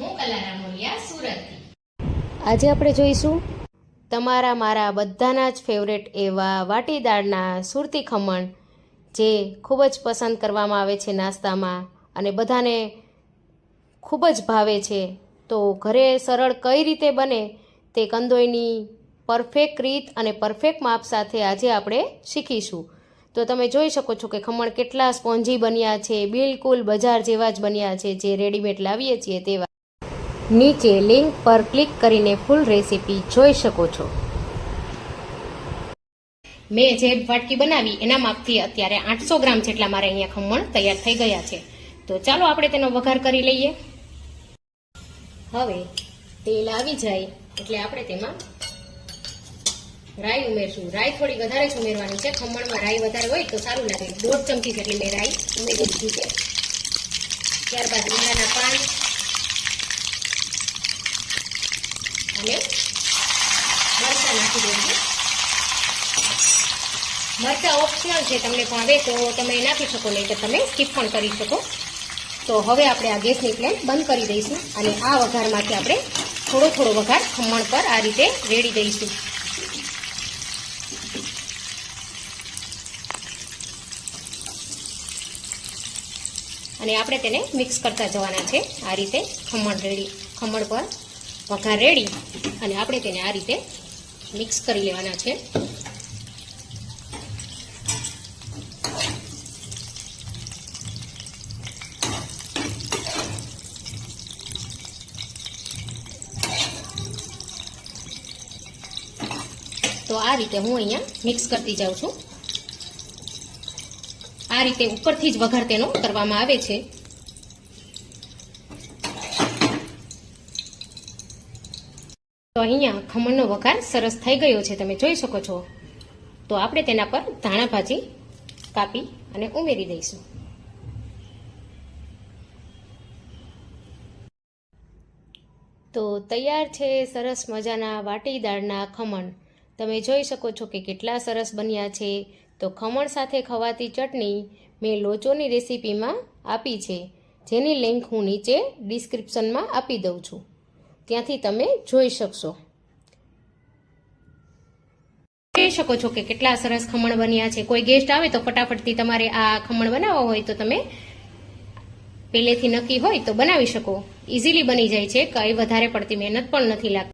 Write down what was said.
હું કલારા મોલિયા સુરતથી. આજે આપણે જોઈશું, તમારા મારા બધાના જ ફેવરેટ એવા વાટી દાળના સુરતી ખમણ, જે ખૂબ જ પસંદ કરવામાં આવે છે નાસ્તામાં અને બધાને ખૂબ જ ભાવે છે. તો ઘરે સરળ કઈ રીતે બને તે કંદોઈની પરફેક્ટ રીત અને પરફેક્ટ માપ સાથે આજે આપણે શીખીશું. તો તમે જોઈ શકો છો કે ખમણ કેટલા સ્પોન્જી બન્યા છે, બિલકુલ બજાર જેવા જ બન્યા છે, જે રેડીમેડ લાવીએ છીએ તેવા. નીચે લિંક પર ક્લિક કરીને ફૂલ રેસીપી જોઈ શકો છો. મેં જે વાટકી બનાવી એના માપથી અત્યારે આઠસો ગ્રામ જેટલા મારે અહીંયા ખમણ તૈયાર થઈ ગયા છે. તો ચાલો આપણે તેનો વઘાર કરી લઈએ. હવે તેલ આવી જાય એટલે આપણે તેમાં રાઈ ઉમેરશું. રાઈ થોડી વધારે જ ઉમેરવાની છે. ખમણમાં રાઈ વધારે હોય તો સારું લાગે. દોઢ ચમચી જેટલી મેં રાઈ ઉમેરી દીધી છે. ત્યારબાદ લીમડાના પાન અને મરચાં નાખી દઉં મરચાં ઓપ્શનલ છે તમને ભાવે તો તમે નાખી શકો, નહીં તો તમે સ્કીપ પણ કરી શકો. તો હવે આપણે આ ગેસની ફ્લેમ બંધ કરી દઈશું અને આ વઘારમાંથી આપણે થોડો થોડો વઘાર ખમણ પર આ રીતે રેડી દઈશું. અને આપણે તેને મિક્સ કરતા જવાના છે, આ રીતે ખમણ રેડી, ખમણ પર. વઘાર રેડી અને આપણે તેને આ રીતે મિક્સ કરી લેવાના છે. તો આ રીતે હું અહીંયા મિક્સ કરતી જાઉં છું. આ રીતે ઉપરથી જ વઘાર તેનો કરવામાં આવે છે. તો અહીંયા ખમણનો વઘાર સરસ થઈ ગયો છે, તમે જોઈ શકો છો. તો આપણે તેના પર ધાણા ભાજી કાપી અને ઉમેરી દઈશું. તો તૈયાર છે સરસ મજાના વાટી દાળના ખમણ. તમે જોઈ શકો છો કે કેટલા સરસ બન્યા છે. તો ખમણ સાથે ખવાતી ચટણી મેં લોચોની રેસીપીમાં આપી છે. જેની લિંક હું નીચે ડિસ્ક્રિપ્શનમાં આપી દઉં છું. ત્યાંથી તમે જોઈ શકશો. જોઈ શકો છો કે કેટલા સરસ ખમણ બન્યા છે. કોઈ ગેસ્ટ આવે તો ફટાફટથી તમારે આ ખમણ બનાવવા હોય તો તમે પહેલેથી નક્કી હોય તો બનાવી શકો. ઇઝીલી બની જાય છે. કંઈ વધારે પડતી મહેનત પણ નથી લાગતી.